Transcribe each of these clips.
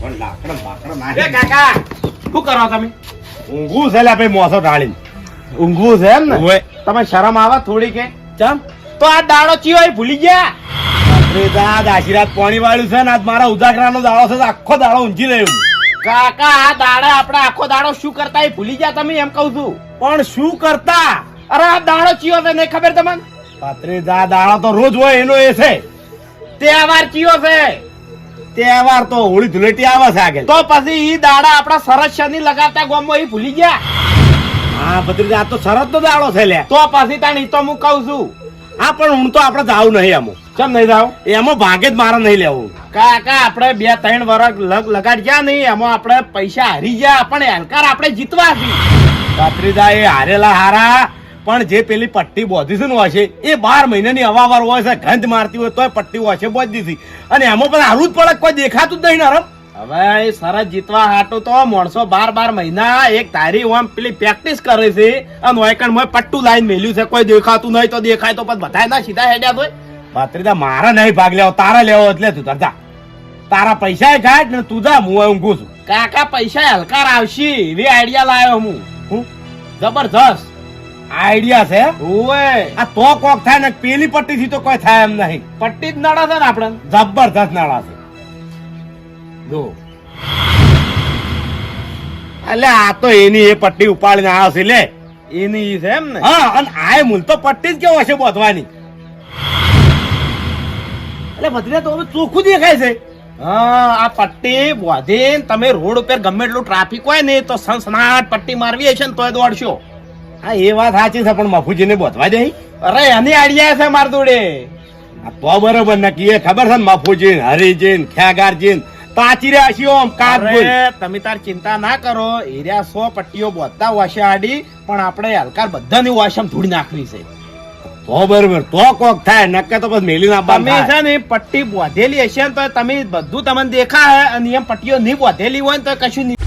પણ લાકડા બાકડા એ કાકા શું કરો તમે? ઊંઘવું છે લે ભાઈ મોસો ઢાળીને. ઊંઘવું છે એમ ને? તમે શરમ આવે થોડી કે ચમ? તો આ દાડો ચિયો ભૂલી ગયા? આજ આશીર્વાદ પાણી વાળ્યું છે ને આજ મારા ઉજાગરાનો દાડો છે આખો દાડો ઊંઘી રહ્યો કાકા આ દાડા આપણે આખો દાડો શું કરતા એ ભૂલી ગયા તમે એમ કહું છું. પણ શું કરતા? અરે આ દાડો ચિયો છે નહીં ખબર તમને? રાત્રે તો દાડો તો રોજ હોય એનો એ છે. તે આ વાર ચિયો છે તહેવાર તો હોળી ધૂળેટી આવે છે આગળ. તો પછી ઈ દાડા આપણા સરસ શનિ લગાતા ગામમાં ઈ ભૂલી ગયા? હા ભત્રીજ આ તો સરસ નો દાડો છે લે તો પછી તાણ ઈ તો હું કહું છું. હા પણ હું તો આપણે જાવ નહીં એમ. કેમ નહીં જાવ એમાં ભાગે જ મારે નહીં લેવું. કાકા આપણે બે ત્રણ વર્ષ લગ લગાડ્યા નહીં એમાં આપણે પૈસા હારી ગયા પણ એલકાર આપણે જીતવા છે રાત્રિદા એ હારેલા હારા પણ જે પેલી પટ્ટી બોધી છે ને હોય છે એ બાર મહિનાની અવાવર હોય છે ગંધ મારતી હોય તોય પટ્ટી હોય છે બોધી હતી અને એમાં પણ હારું જ પડે કોઈ દેખાતું જ નહીં નરમ હવે સરસ જીતવા હાટો તો માણસો બાર બાર મહિના એક તારી ઓમ પેલી પ્રેક્ટિસ કરે છે અને વાયકણ મોય પટ્ટું લાઈન મેલ્યું છે કોઈ દેખાતું નહીં તો દેખાય તો પણ બધાય ના સીધા હેડ્યા તો રાત્રિદા મારા નહીં ભાગ લેવો તારા લેવો એટલે તું ધરતા તારા પૈસા કાઢ ને તું જા હું ઊંઘું છું. કાકા પૈસા હલકાર આવશે એવી આઈડિયા લાવ્યો હું. હું? જબરજસ્ત. આઈડિયા છે? ઓય આ તો કોક થાય ને પેલી પટ્ટી થી તો કોઈ થાય એમ નહીં. પટ્ટી જ નાડા છે ને આપણે? જબરદસ્ત નાડા છે. જો. એટલે આ તો એની એ પટ્ટી ઉપાડીને આવ્યો છે લે. એની છે એમ ને? હા અને આ મૂલ તો પટ્ટી જ કેવો હશે બોધવાની. એટલે ભદ્રિયા તો હવે ચોખ્ખું દેખાય છે. હા આ પટ્ટી બોધીને તમે રોડ ઉપર ગમે એટલું ટ્રાફિક હોય ને તો સનસનાટ પટ્ટી મારવી હશે ને તોય દોડશો. હા એ વાત સાચી છે પણ મફુજીને બોધવા દે. અરે એની આઈડિયા છે માર જોડે. તો બરોબર નક્કી એ ખબર છે ને મફુજી હરિજીન ખ્યાગારજીન રહ્યા છીએ ઓમ કાચ બોલ તમે તાર ચિંતા ના કરો. એરિયા સો પટ્ટીઓ બોધતા વાશે આડી પણ આપણે હલકાર બધાની વાશમ ધૂળી નાખવી છે. તો બરોબર તો કોક થાય નક્કે તો બસ મેલી ના તમે છે ને પટ્ટી બોધેલી હશે ને તો તમે બધું તમને દેખાય અને એમ પટ્ટીઓ નહીં બોધેલી હોય ને તો કશું નહીં.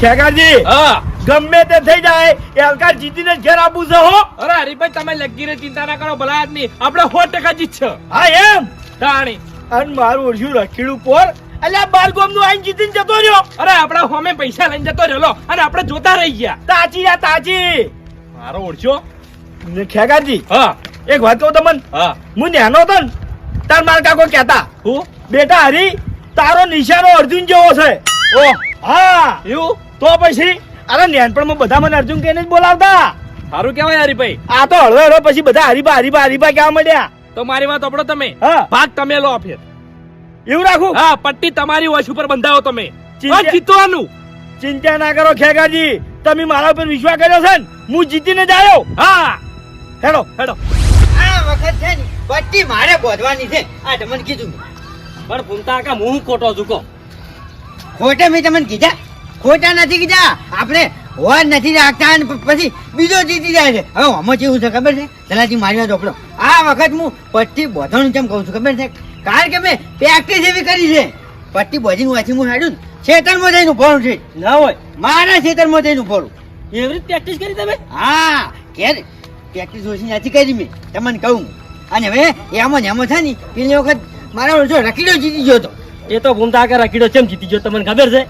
ખ્યાગારજી હા. ગમે તે થઈ જાય એ હલકાર જીતીને ઘેર આપું છે હો. અરે હરીભાઈ તમે લગીને ચિંતા ના કરો ભલા આદમી. આપણે સો ટકા જીતશે હા એમ? તાણી. અને મારું ઓળખ્યું રખીડું પોર અલ્યા બાર ગોમનું આઈને જીતીને જતો રહ્યો. અરે આપણા હોમે પૈસા લઈને જતો રહ્યો અને આપણે જોતા રહી ગયા. તાજી આ તાજી મારો ઓળખ્યો ને ખેગાજી હા. એક વાત કહું તમને? હા. હું નેનો હતો ને તાર માર કાકો કહેતા. હું? બેટા હરી તારો નિશાનો અર્જુન જેવો છે. ઓ હા. એવું? તો પછી અરે નેનપણમાં બધા મને અર્જુન કહીને જ બોલાવતા. સારું કેવાય હરીભાઈ. આ તો હળવે હળવે પછી બધા હરીબા હરીબા હરીબા કહેવા મળ્યા તો મારી વાત આપડો તમે. હા. ભાગ તમે લો ફેર. એવું રાખું? હા પટ્ટી તમારી વશ ઉપર બંધાવો તમે. જીતવાનું ચિંતા ના કરો ખેગાજી. તમે મારા ઉપર વિશ્વાસ કર્યો છે ને હું જીતીને જ આવ્યો. હા. હેડો. હેડો. આ વખત છે ને પટ્ટી મારે બોધવાની છે. આ તમને કીધું પણ ભૂમતા કા હું ખોટો ઝુકો. ખોટે મેં તમને કીધા? ખોટા નથી કીધા. આપણે હોર નથી રાખતા અને પછી બીજો જીતી જાય છે. હવે આમાં કેવું છે ખબર છે? સલાજી મારી વાત ઓપડો આ વખત હું પટ્ટી બોધવાનું કેમ કહું છું ખબર છે? કારણ કે મેં પ્રેક્ટિસ એવી કરી છે. પટ્ટી બોધીને વાંચી હું હાડ્યું છેતરમાં ખેતરમાં જઈને ઉભોળું છે. ના હોય. મારા ખેતરમાં જઈને ઉભોળું એવી પ્રેક્ટિસ કરી તમે? હા ઘેર પ્રેક્ટિસ ઓછી નથી કરી મેં. તમને કહું. અને હવે એમાં ને એમાં છે ને પેલી વખત મારા ઓળખો રકીડો જીતી ગયો હતો. એ તો ભૂમતા કે રકીડો ચેમ જીતી ગયો? તમને ખબર છે?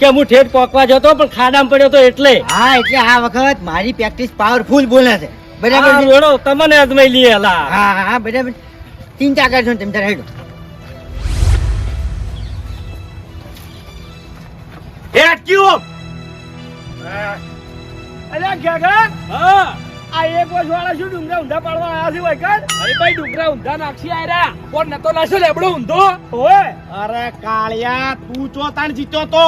કે હું ઠેઠ પોકવા જતો પણ ખાડામાં પડ્યો તો એટલે. હા એટલે આ વખત મારી પ્રેક્ટિસ પાવરફુલ બોલે છે. બરાબર છે? તમને અજમાઈ લઈએ લા હા હા હા બરાબર. ચિંતા કરશો ને તમે તારે હેડો. એ અટક્યું અલ્યા ગગન હા. આ એક વર્ષ વાળા શું ડુંગરા ઊંધા પાડવા આવ્યા છે વૈકર અરે ભાઈ ડુંગરા ઊંધા નાખી આયરા કોણ નતો નાખ્યો લેબડો ઊંધો? ઓય. અરે કાળિયા તું ચો તાણ જીત્યો તો?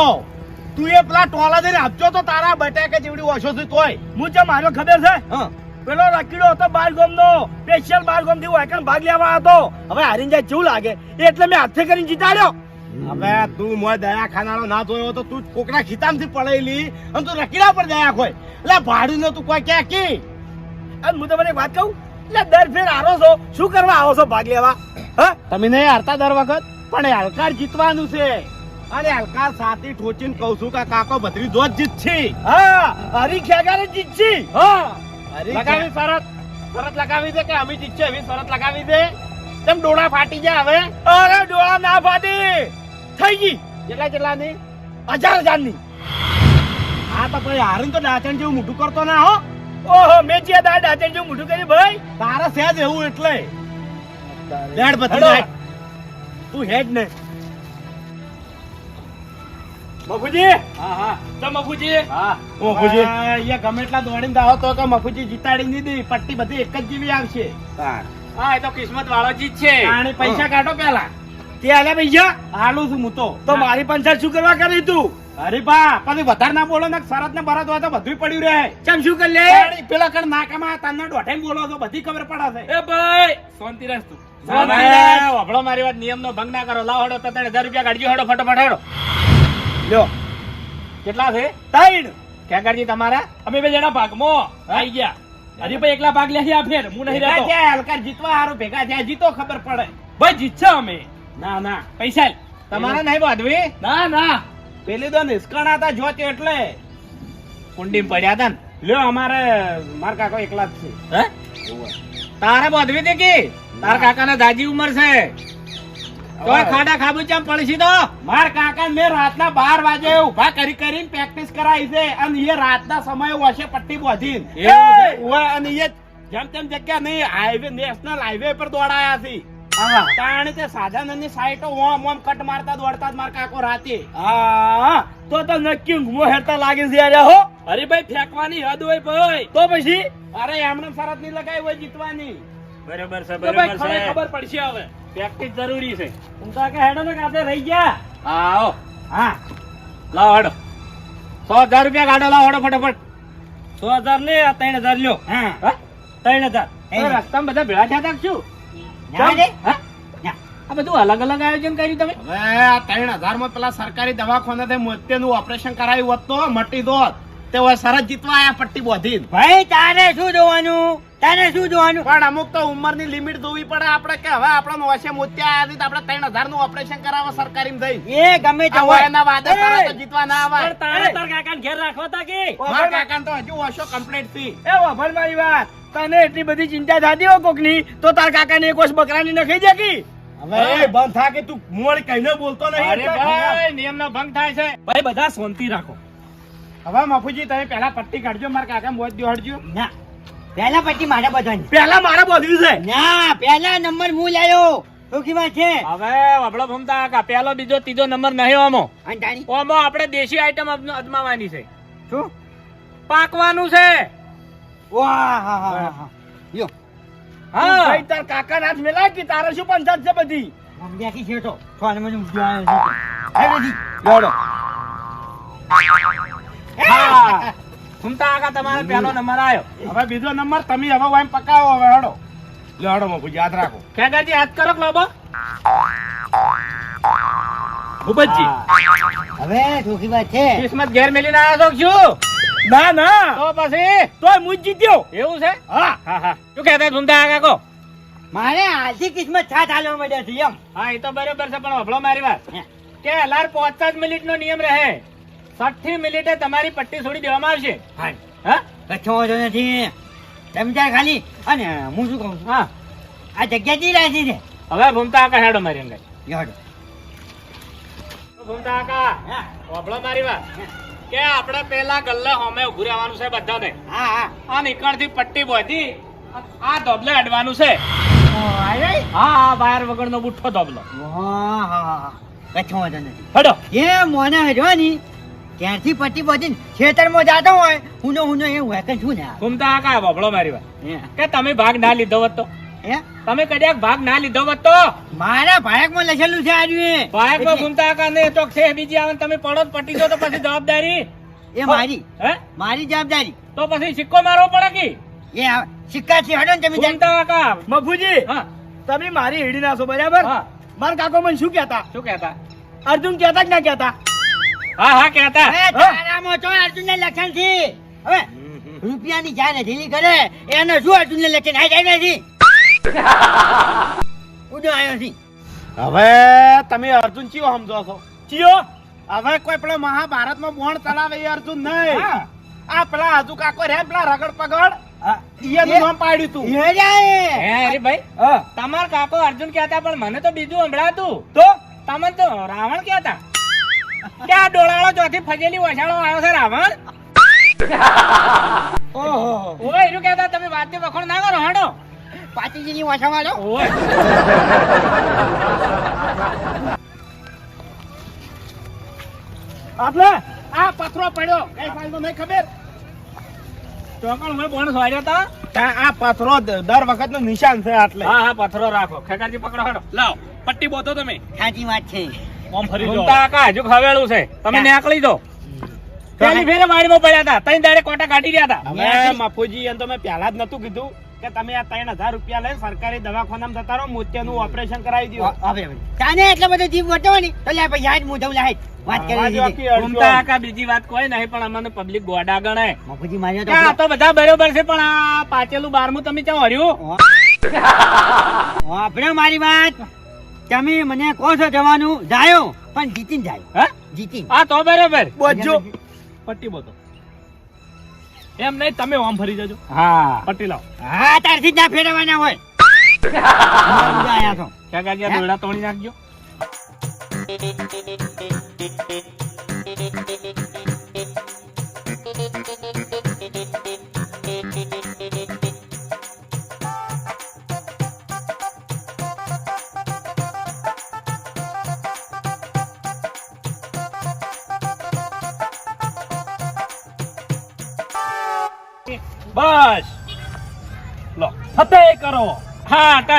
તું એ પેલા ટોલા જઈને આપજો તો તારા બટાકા જેવડી ઓછો છે તોય. હું જે મારો ખબર છે? હા. પેલો રકીડો હતો બાર ગોમ નો સ્પેશિયલ બાર ગોમથી વાયકન ભાગ લેવા હતો. હવે હારી જાય જેવું લાગે? એટલે મેં હાથે કરીને જીતાડ્યો. હવે તું મોય દયા ખાનારો ના જોયો તો તું કોકના ખીતામથી પડેલી અને તું રકીડા પર દયા ખોય. એટલે ભાડું ને તું કોઈ ક્યાં કી? અને હું તમને વાત કહું? એટલે દર ફેર હારો છો. શું કરવા આવો છો ભાગ લેવા? હા? તમે નહીં હારતા દર વખત? પણ હલકાર જીતવાનું છે. અરે હલકાર સાથી ઠોચીને કહું છું કે કાકો ભત્રી જો જ જીતશે હા હરી ખેગારે જીતશે હા. લગાવી શરત. શરત લગાવી દે કે અમે જીતશે એવી શરત લગાવી દે. તેમ ડોળા ફાટી જાય હવે? અરે ડોળા ના ફાટી. થઈ ગઈ. કેટલા કેટલાની હજાર હજારની. આ તો પછી હારીને તો ડાચણ જેવું મોટું કરતો ના હો. ઓહો મેચિયા દાડ દાડા જો જેવું કરી ભાઈ. તારા સેજ એવું એટલે. લેડ બધી તું હેડ ને. મફુજી? હા હા. તો મફુજી? હા. ઓ, ખુશી. અહીંયા ગમે એટલા દોડીને દાવો તો કે મફુજી જીતાડી દીધી પટ્ટી બધી એક જ જીવી આવશે. હા એ તો કિસ્મત વાળો જીત છે. આને પૈસા કાઢો પેલા. તે આલ્યા પૈસા? હાલું છું હું તો. તો મારી પંચાયત શું કરવા કરી તું? અરે બા પછી વધારે ના બોલો ને શરત ને બરત હોય તો બધું પડ્યું રહે. ચમ શું કરી લે? પેલા કણ નાકામાં તને દોઢે બોલો તો બધી ખબર પડે છે. એ ભાઈ શાંતિ રાખ તું. વાપરો મારી વાત નિયમ નો ભંગ ના કરો. લાવ હડો તને હજાર રૂપિયા કાઢજો હડો ફટાફટ હડો. લ્યો. કેટલા છે? ત્રણ. ખેગારજી તમારા? અમે બે જણા ભાગમાં. આવી ગયા. હરીભાઈ એકલા ભાગ લે આ ફેર. હું નહીં રહેતો. હલકા જીતવા હારું ભેગા થયા જીતો ખબર પડે. ભાઈ જીતશે અમે. ના ના. પૈસા તમારા તમારે નહીં બાંધવી? ના ના. પેલી તો નિષ્કણા હતા જો એટલે. કુંડી પડ્યા હતા ને. લ્યો અમારે માર કાકો એકલા જ છે. હે? તારે બાંધવી દે કે? તાર કાકા ને દાજી ઉંમર છે. તો ખાડા ખાબુચામ પડશે તો. માર કાકા મેં રાતના બાર વાગે ઊભા કરી કરીને પ્રેક્ટિસ કરાવી છે અને એ રાતના સમય વચ્ચે પટ્ટી ઓય, અને એ જેમ તેમ જગ્યા નહીં હાઈવે નેશનલ હાઈવે પર દોડાયા છે. તાણે તે સાધનની સાઈટો ઓમ ઓમ કટ મારતા દોડતા જ માર કાકો રાતે. હા. તો તો નક્કી ઊંઘો હેરતા લાગે છે યાર હો. હરીભાઈ ફેંકવાની હદ હોય ભાઈ. તો પછી? અરે એમને શરત નહીં લગાવી હોય જીતવાની. બરોબર છે બરોબર છે. ખબર પડશે હવે. પ્રેક્ટિસ જરૂરી છે. હું તો કે હેડો ને કાતે રહી ગયા. આવો. હા. લાવ હેડો. સો હજાર રૂપિયા કાઢો લાવ હેડો ફટાફટ. સો હજાર ને આ ત્રણ હજાર લ્યો. હા. હા? ત્રણ હજાર. રસ્તામાં બધા ભેળા થયા શું? ના? આ બધું અલગ અલગ આયોજન કર્યું તમે? હવે આ ત્રણ હજારમાં પેલા સરકારી દવાખાને મોતિયાનું ઓપરેશન કરાયું હોત તો મટી દોત. તે સરસ જીતવા આયા પટ્ટી બોધીને. ભાઈ તારે શું જોવાનું? તારે શું જોવાનું? પણ અમુક તો ઉંમરની લિમિટ જોવી પડે આપણે કે હવે આપણા વર્ષે મોતિયા છે તો આપણે ત્રણ હજારનું ઓપરેશન કરાવવા સરકારી થઈ એ ગમે તે હોય. એના વાદે તો જીતવા ના આવે. તારે તાર કાકા ઘેર રાખવા તા કે? મારા કાકાને તો હજુ વર્ષો કમ્પ્લીટથી. એ વાભળ મારી વાત. તને એટલી બધી ચિંતા થતી હોય કોકની તો તાર કાકાને એક વર્ષ બકરાની નખાઈ દે કી? હવે બંધ થા કે તું મોડ કહીને બોલતો અરે નહીં ભાઈ નિયમનો ભંગ થાય છે. ભાઈ બધા શાંતિ રાખો. હવે મફુજી તમે પેલા પટ્ટી કાઢજો મારા કાકા મોજ દોડજો ના. પહેલા પટ્ટી મારે બધાને. પેલા મારે બોધવી છે. ના પહેલા નંબર હું લાયો. શું છે. હવે વબળો ભમતા કાકા પેલો બીજો ત્રીજો નંબર નહીં ઓમો અને ઓમો આપણે દેશી આઈટમ અજમા- અજમાવાની છે. શું? પાકવાનું છે. વાહ હા હા હા હા. હા. હા ભાઈ તાર કાકા હાથ મેલા કે તારે શું પંચાયત છે બધી? મમ્મીયાથી છેટો ફોન મને ઊંઘ્યો છે. હે બેટી જોડો હા? ભમતા કાકા તમારો પેલો નંબર આવ્યો હવે બીજો નંબર તમે હવે વાઈમ પકાવો હવે હડો. લે હડો યાદ રાખો. ખેગાજી હાથ કરો લોબો ભૂપતજી. હવે સુખી વાત છે. કિસ્મત ઘેર મેલીને આવ્યો છો શું? ના ના. તો પછી? તોય હું જ જીત્યો. એવું છે? હા. હા હા. શું કહેતા ભમતા કાકા કહો મારે આજી કિસ્મત છા ચાલવા માંડ્યા છે એમ. હા એ તો બરોબર છે પણ વભળો મારી વાત. કે અલાર પચાસ મિનિટ નો નિયમ રહે. સઠ્ઠી મિનિટે તમારી પટ્ટી છોડી દેવામાં આવશે. હા? હા કચ્છો વાંધો નથી. તમે ત્યાં ખાલી. અને હું શું કહું છું? હા. આ જગ્યા જી રાખી છે? હવે ભૂમતા આકા હેડો મારી અંગાઈ હેડો. ભૂમતા આકા હા. મારી વાત. કે આપણે પેલા ગલ્લે હોમે ઉભું રહેવાનું છે બધાને. હા હા. આ નીકળથી પટ્ટી બોધી આ ધોબલે અડવાનું છે. હા હા વાયર વગરનો બુઠ્ઠો ધોબલો. હા હા કચ્છો વાંધો નથી હેડો. એ મોને હજવાની. ત્યાંથી પટ્ટી પહોંચીને ખેતરમાં જાતો હોય હુનો હુનો એ વેકન છું ને આ. કાંઈ વભળો મારી વાત. કે તમે ભાગ ના લીધો હોત હે? તમે કદાચ ભાગ ના લીધો હોત તો? મારા ભાયકમાં લખેલું છે આજે એ. ભાગમાં એટલે ભૂમતા કાકા ને ચોક છે બીજી આવે તમે પડો પટી દો તો પછી જવાબદારી? એ મારી. હે? મારી જવાબદારી. તો પછી સિક્કો મારવો પડે કે? એ સિક્કા થી હડો ને તમે જાણતા કાકા મફુજી હા. તમે મારી હેડી નાસો બરાબર? હા. મારા કાકો મને શું કહેતા? શું કહેતા? અર્જુન કહેતા કે ના કહેતા? હા હા કહેતા. તારામાં તો અર્જુનના લક્ષણથી હવે રૂપિયાની જાન ઢીલી કરે એને શું અર્જુનને લક્ષણ હાય જાય નથી ઉડો આવ્યો છે. હવે તમે અર્જુન ચિયો સમજો છો. ચિયો હવે કોઈ પેલો મહાભારતમાં બોણ ચલાવે એ અર્જુન નહીં. આ પેલા હજુ કાકો રે પેલા રગડ પગડ તમાર કાકો અર્જુન કેતા પણ મને તો બીજું સંભળાતું. તો? તમને તો રાવણ કેતા કે આ ડોળાળો ચોથી ફજેલી વસાળો આવ્યો છે રાવણ? ઓહો. ઓય એનું કેતા તમે વાતની વખોણ ના કરો હાડો. પાટીજીની વાછા વાળો? આપણે આ પથરો પડ્યો. કઈ ફાલતો નહીં ખબર. તો મેં બોણ સ્વાડ્યો તા. તા આ પથરો દર વખતનું નિશાન છે આટલે. હા હા પથરો રાખો. ખેકારજી પકડો હાડો. લાવ. પટ્ટી બોતો તમે. સાચી વાત છે. ઓમ ફરી ઘૂમતા કાકા હજુ ખવેલું છે. તમે નેકળી નીકળી દો પેલી ફેરે વાડીમાં પડ્યા હતા તઈ દાડે કોટા કાઢી રહ્યા હતા હવે માફુજી એમ તો મેં પહેલા જ નતું કીધું. કે તમે આ ત્રણ હજાર રૂપિયા લઈને સરકારી દવાખાનામાં જતા રહો મોતિયાનું ઓપરેશન કરાવી દો. હવે હવે. તાને એટલો બધો જીવ વટવાની તો લે ભાઈ જ મુઢવ લે વાત કરી આવાજ દીધી આખી અડધો. ઘૂમતા કાકા બીજી વાત કોઈ નહીં પણ અમને પબ્લિક ગોડા ગણે મફુજી માર્યો કે આ તો તો બધા બરોબર છે પણ આ પાચેલું બારમું તમે ત્યાં હર્યું? આપણે મારી વાત. તમે મને કહો છો જવાનું જાયો પણ જીતીને જાય. હા? જીતીને. આ તો બરોબર. બોજો પટ્ટી બોતો. એમ નહીં તમે ઓમ ફરી જજો. હા. પટ્ટી લાવો. હા તારથી ના ફેરવવાના હોય. કાકાજી આ દોરડા તોડી નાખજો.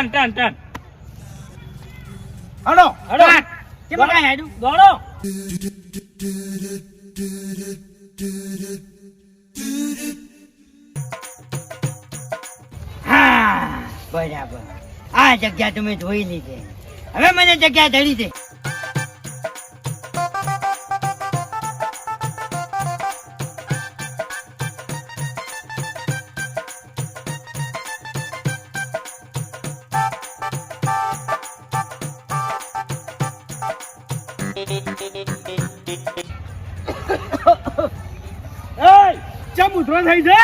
ટન ટન ટન. હડો. હડો. કે બકા હેડું દોડો. હા બરાબર. આ જગ્યા તમે ધોઈ લીધી. હવે મને જગ્યા ધરી છે ચમ થઈ છે?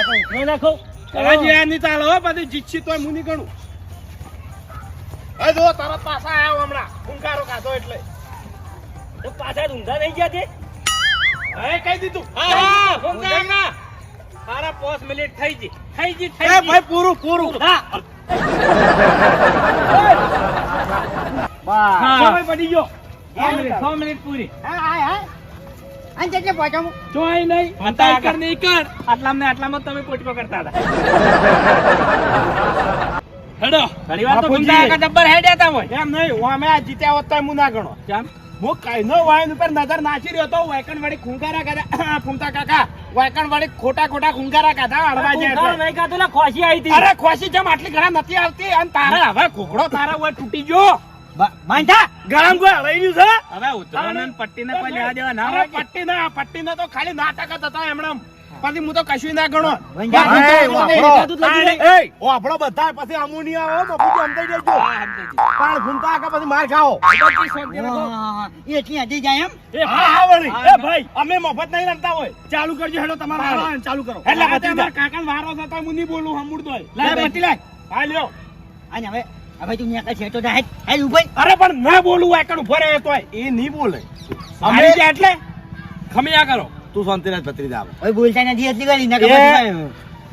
ઉતરો નાખો. કરાજી આ નહીં ચાલે પછી જીતશી તોય મુની ગણું. હવે જો તરત પાછા આવ્યો હમણાં. ફૂંકારો કાઢો એટલે. તો પાછા ઊંધા થઈ ગયા હવે કહી દીધું. હા હા સારા પાંચ મિનિટ થઈ ગઈ. થઈ ગઈ થઈ ગઈ. ભાઈ પૂરું પૂરું. હા. બસ. હા. સમય પડી ગયો. છ મિનિટ છ મિનિટ પૂરી. હા હા હા અને જગ્યા પહોંચો જોઈ નહીં. ફોનતા કર નહીં કર આટલામાં ને આટલામાં તમે પોટકો કરતા હતા. હેડો. ઘણી વાર તો બાપુજી. ફોનતા કાકા જબ્બર હતા હોય. એમ નહીં હું અમે આ જીત્યા હોત તો હું ના ગણો. કેમ? હું કઈનો વાયન ઉપર નજર નાચી રહ્યો તો વાયકણ વાળી ખૂંકારા કાઢા ફૂમતા કાકા વાયકણ વાળી ખોટા ખોટા ખૂંકારા કાઢા અડવા જાય એટલે. નહીં ખોસી આવી હતી. અરે ખોસી જેમ આટલી ઘણા નથી આવતી અને તારા હવે ઘોઘડો તારા હોય તૂટી ગયો. માનતા ગળામાં કોઈ હલાઈ છે? હવે ને પટ્ટીને કોઈ લેવા દેવા ના અરે હોય કે? પટ્ટી ના પટ્ટી ના તો ખાલી નાટક જ હતા એમણે પછી હું તો કશું ના ગણો. ઓ એ, વંજા, વાપરો. વંજા, આ, એ, વાપરો બધા પછી નહીં આવો તો પછી સમજાઈ ગઈ. પણ ફૂમતા કાકા પછી માર ખાઓ. એટલી હજી જાય એમ? હા હા વળી. એ ભાઈ અમે મફત નહીં રમતા હોય. ચાલુ કરજો હેડો તમારો ચાલુ કરો. એટલે પછી અમારા કાકા વારો થતા હું નહીં બોલું હમુડ દોય લાય. બત્તી લાય. હા લ્યો. અને હવે હવે તું ત્યાં છે તો જાય હેડ ઉભઈ અરે પણ ના બોલું વાયકણ ઊભો રહે તોય. એ નહીં બોલે. અમે જે એટલે? ખમિયા કરો. તું શાંતિરાજ ભત્રીજા આવે. ઓય બોલતા નથી એટલી કરી ના એ-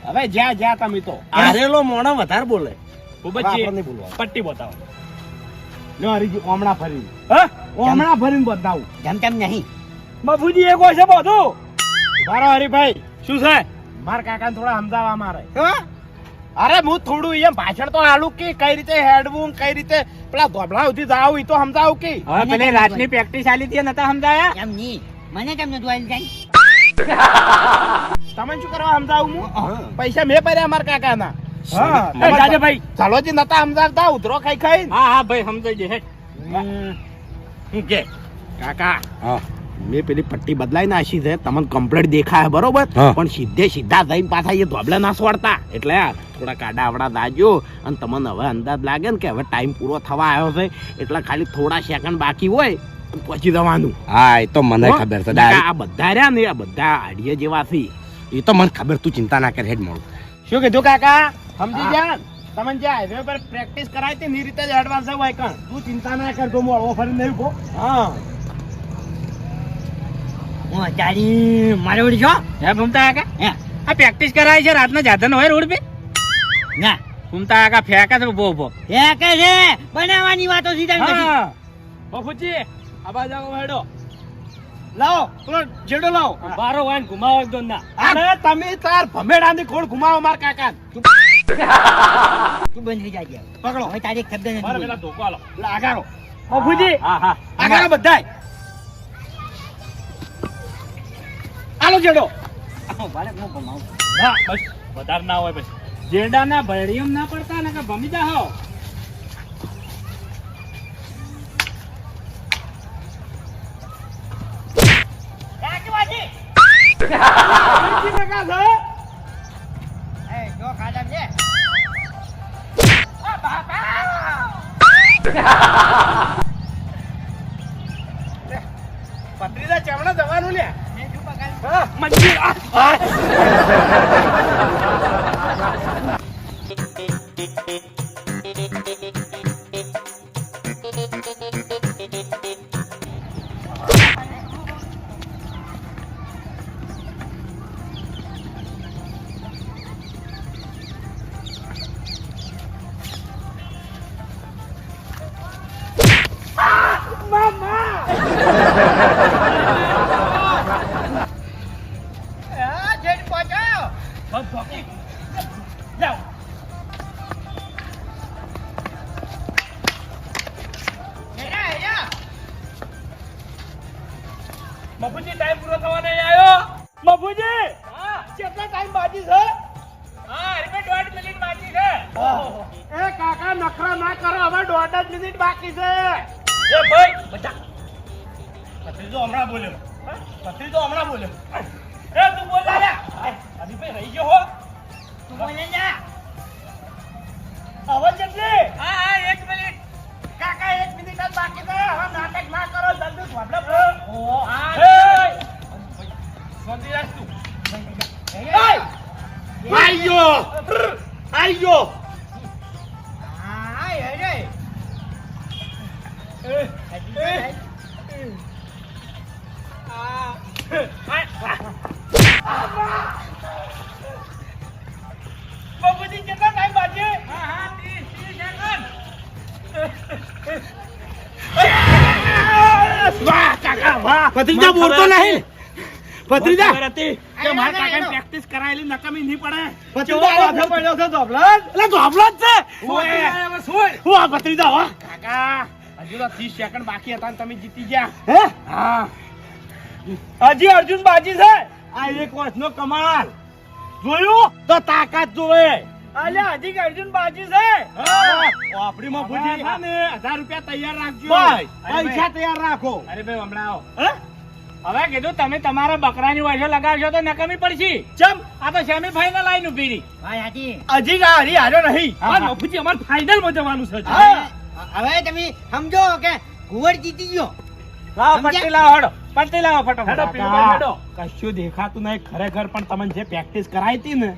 હવે જ્યાં જ્યાં તમે તો. આરેલો મોણો વધારે બોલે. ખૂબ જ પટ્ટી બતાવો. લ્યો હરીજી ઓમણા ફરી હ? ઓમણા ફરીને બતાવું. જમ તેમ નહીં. મફુજી એક હોય છે બધું. મારો હરીભાઈ શું છે? મારા કાકાને થોડા સમજાવવા મારે. તો અરે હું થોડું એમ પાછળ તો આલુ કે કઈ રીતે હેડવું કઈ રીતે? પેલા ધોબળા સુધી જાવ એ તો સમજાવું કે? હવે પેલે રાતની પ્રેક્ટિસ આલી હતી નતા સમજાયા? એમ નહીં? મને કેમ નતું આલી જાય તમે શું કરવા સમજાવું હું? પૈસા મેં પડ્યા મારા કાકાના. હા. રાજા ભાઈ ભાઈ. ચાલોજી નતા સમજાવતા ઉધરો ખાઈ ખાઈ હા હા ભાઈ સમજાઈ જશે હું. કે? કાકા. મેં પેલી પટ્ટી બદલાઈ નાખી છે. તમને કમ્પ્લેટ દેખાય બરોબર? પણ સીધે સીધા થઈને પાછા એ ધોબલા ના સોડતા. એટલે થોડા કાડા આવડા દાજો અને તમને હવે અંદાજ લાગે ને કે હવે ટાઈમ પૂરો થવા આવ્યો છે. એટલે ખાલી થોડા સેકન્ડ બાકી હોય પછી જવાનું. હા એ તો મને ખબર છે. આ બધા રહ્યા ને આ બધા આડીએ જેવા છે. એ તો મને ખબર તું ચિંતા ના કર હેડ મોડું. શું કીધું કાકા? સમજી ગયા? તમને જે હાઈવે પર પ્રેક્ટિસ કરાય તે ની રીતે જ એડવાન્સ હોય કણ. તું ચિંતા ના કરતો હું હળવો ફરી નહીં હું. તારી મારે ઉડી છો હે ભૂમતા કાકા? હે. આ પ્રેક્ટિસ કરાય છે રાતના જાધન હોય રોડ પે? ના. ભૂમતા કાકા ફેંકા છે ઊભો ઊભો. એ છે બનાવવાની વાતો સીધા પછી આ બાજુ આવો હેડો. લાવો પેલો જેડો લાવો. બારો વાન ઘુમાવો એકદમ ના અરે તમે તાર ભમેડાની ખોળ ઘુમાવો માર કાકા. તું બંધ થઈ જાય પકડો. હવે તારી એક શબ્દ નથી મારા પેલા ધોકો આલો. લાગારો બફુજી હા હા. આગારો બધાય. આલો જેડો. આવો, હું ભમાવું. ના બસ વધારે ના હોય પછી જેડાના ભળિયમ ના પડતા ને કે ભમી જા હો. પત્રીના ચમડા દવાનું છે? પત્રીજા ચમણા જવાનું લે મેં પહોંચ્યો. જાઓ. હેરા, શાંતિ રાખ તું આઈ ગયો આઈ ગયો હા, હેરે. હજી તો થાય. બાપુજી કેટલા ટાઈમ બાકી હા હા ત્રીસ ત્રીસ સેકન્ડ વાહ કાકા વાહ. ભત્રીજા બોલતો નહીં. ભત્રીજા. કે મારા કાકાને પ્રેક્ટિસ કરાયેલી નકામી નહીં પડે. ભત્રીજા પડ્યો છે ધોબલા એટલે ધોબલો જ છે. ભત્રીજા વાહ કાકા હજુ તો 30 સેકન્ડ બાકી હતા ને તમે જીતી ગયા. હે? હા. હજી અર્જુન બાજી છે? આ એક વર્ષનો કમાલ. જોયું? તો તાકાત જોવે. અલ્યા હજી અર્જુન બાજી છે. આપણી હવે મફુજી છે ને 1000 રૂપિયા તૈયાર રાખજો. પૈસા તૈયાર રાખો. અરે ભાઈ હમણાં આવો. હવે કીધું તમે તમારા બકરાની વાયસો લગાવશો તો નકામી પડશે. ચમ? આ તો સેમી ફાઈનલ આવીને ઊભી રહી. ભાઈ, હાથી. હજી હરી હાર્યો નહીં આ મફુજી અમાર ફાઇનલમાં જવાનું છે. હવે તમે સમજો કે ઘુવડ જીતી ગયો. લાવો? પટ્ટી લાવો હડો. પટ્ટી લાવો ફટાફટ. કશું દેખાતું નહીં. ખરેખર પણ તમને જે પ્રેક્ટિસ કરાવી હતી ને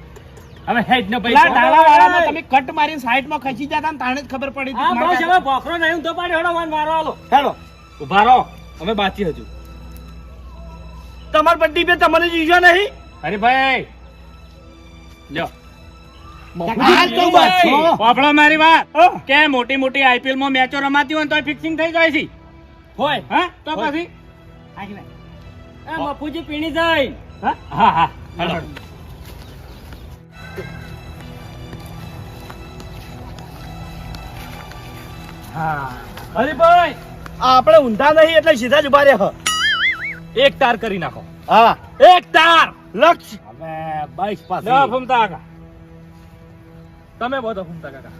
હવે હેડ નો પેલા ડાળાવાળામાં તમે કટ મારીને સાઈડમાં ખસી જતા ને તાણે જ ખબર પડી હા બસ હવે ભોખરો નહીં તો પાડે હડો વાન મારો હાલો હેલો ઊભા રહો. અમે બાકી હજુ. તમાર પટ્ટી પે તમને જીજો નહીં? લ્યો. મારી વાત. કે મોટી મોટી આઈપીએલમાં મેચો રમાતી હોય તો ફિક્સિંગ થઈ જાય છે. હોય. હા? તો પછી? ભાઈ. મફુજી પીણી જાય. હા? હા હા. હેડો. હરીભાઈ આપણે ઊંધા નહીં એટલે સીધા જ ઊભા રહે. એક તાર કરી નાખો. હા. એક તાર. લક્ષ. હવે બાઈક પાસે લ્યો ફમતા કાકા. તમે બધો ફમતા કાકા.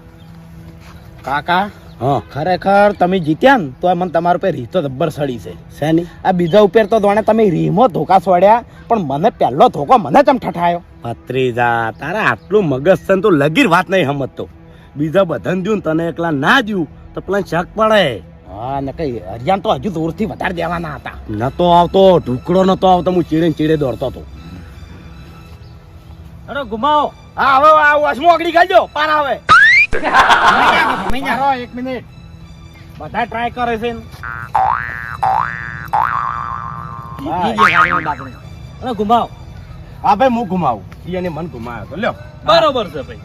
કાકા હા. ખરેખર તમે જીત્યા ને તો મને તમારા ઉપર રીતો દબ્બર સડી છે. શેની? આ બીજા ઉપર તો દોણે તમે રીમો ધોકા સોડ્યા પણ મને પહેલો ધોકો મને ચમ ઠઠાયો? ભત્રીજા તારા આટલું મગજ છે ને તું લગીર વાત નહીં સમજતો. બીજા બધાને દઉં તને એકલા ના દ્યું. તો પેલા શક પડે. હા ને કઈ હરિયાણ તો હજુ દૂરથી વધારે દેવાના હતા. નતો આવતો ઢુકડો નતો આવતો હું ચીડે ચીડે દોડતો હતો. અરે ગુમાવો. હા હવે આ વસમો આગળી ગાજો પાર આવે. એક મિનિટ. બધા ટ્રાય કરે છે ને. ગુમાવો. હા ભાઈ હું ગુમાવું. એને મન ગુમાવ્યો તો લ્યો. બરોબર છે ભાઈ.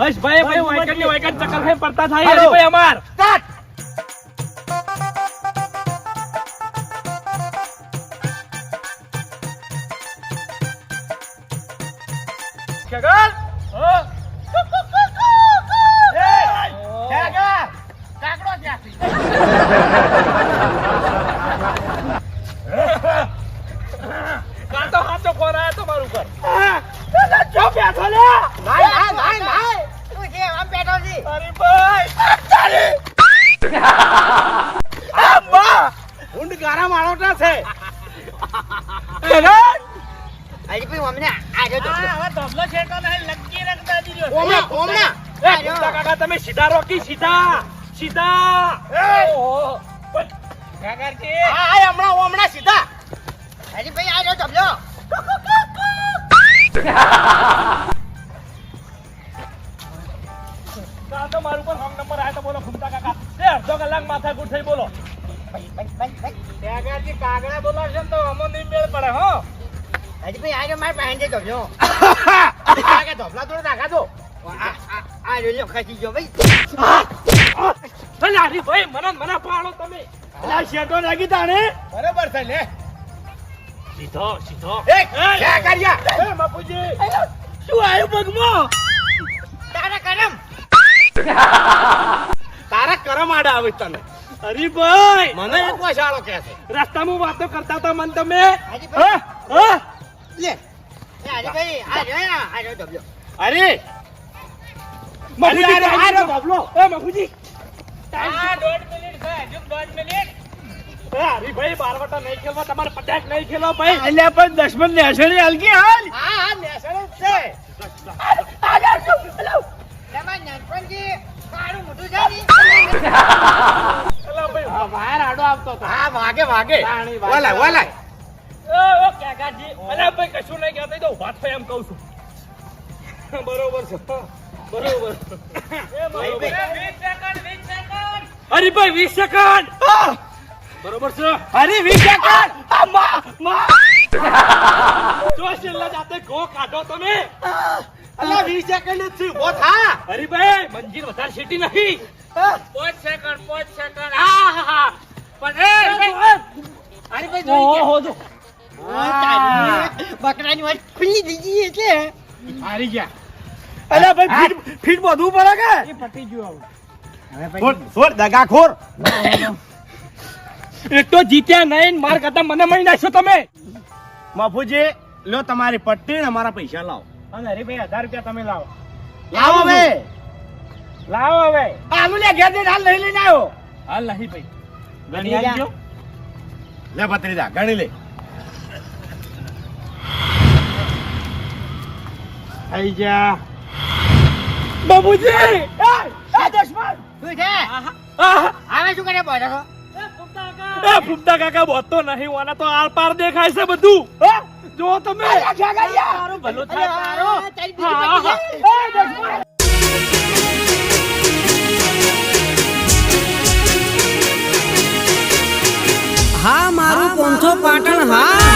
બસ ભાઈ ભાઈ વાયકટની વાયકટ ચક્કર ખાઈ પડતા થાય હાલો. હરીભાઈ અમાર જગન હો. કાંટો હાચો ખોરાય તમારું ઉપર ચો બેઠો લે હરીભાઈ અમ્મા ઊંડ ગારા માળોટા છે જગન હવે ધબલો છેટો નહીં લકી રખતા દીજો ઓમણા ઓમણા એ ગુપ્તા કાકા તમે સીધા રોકી સીધા સીધા એ! ઓહો. કાકાજી હા હા, હમણાં ઓમણા સીધા આ તો મારું પર હોમ નંબર આયો તો બોલો કાકા એ અડધો કલાક માથા કૂટ થઈ બોલો કાકાજી કાગડા બોલાવશે તો અમો નહીં મેળ પડે હો કાકા ધોપલા થોડું નાખા દો લારી ભાઈ મને મને પાડો તમે. અલા શેઠો નાખી તાણે બરાબર છે લે. સીધો સીધો. એક ક્યાં કર્યા? એ બાપુજી. શું આયું પગમાં? તારા કરમ. આડા આવે તને. હરીભાઈ મને એક વસાળો કે છે. રસ્તામાં વાતો કરતા હતા મન તમે. હા? હા? અરે. મફુજી આ દોઢ મિનિટ છે હજુ બારવટા નહીં ખેલવા તમારે પચાસ નહીં ખેલવા ભાઈ. અલ્યા પણ દશમન નેસણી હલકી હાલ. બહાર આડો આવતો હતો. હા વાગે વાગે. તાણી વાગે. વલાય વલાય. એ ઓ કાકાજી અલા ભાઈ કશું નહીં કહેતો તો ઊભા એમ કહું છું. બરોબર છે. બરોબર. એ બરોબર. વીસ સેકન્ડ બરોબર છે? અરે વીસ સેકન્ડ. આ મા મા. જો છેલ્લા જાતે ઘો કાઢો તમે. અલ્યા વીસ સેકન્ડ જ થયું થા. હરીભાઈ મંજિર વધારે સીટી નહીં! પાંચ સેકન્ડ પાંચ સેકન્ડ. હા હા હા. પણ એ હરીભાઈ હો જો. બકરાની વાત ખુલ્લી દીધી એટલે. હારી ગયા. અલ્યા ભાઈ ફીટ ફીટ બધું પડે કે? પટી ગયું છોડ છોડ દગાખોર. એક તો જીત્યા નહીં માર કરતા મને મળી નાખશો તમે. બાપુજી લો તમારી પટ્ટી ને મારા પૈસા લાવો. અને હરીભાઈ હજાર રૂપિયા તમે લાવો. લાવો હવે. લાવો હવે. આલુ લે ઘેર હાલ લઈ લઈને આવ્યો. હાલ નહીં ભાઈ. ગણી આવજો. લે ભત્રીજા ગણી લે. આઈ જા બાબુજી! એ દશમન! શું છે? આહ! હવે શું કરે બોલો છો? એ ફૂમતા કાકા. બોતો નહીં ઓના તો આર પાર દેખાય છે બધું. જો તમે તારું ભલું થાય. તારું. એ દશમન. હા મારું પોંથો પાટણ હા.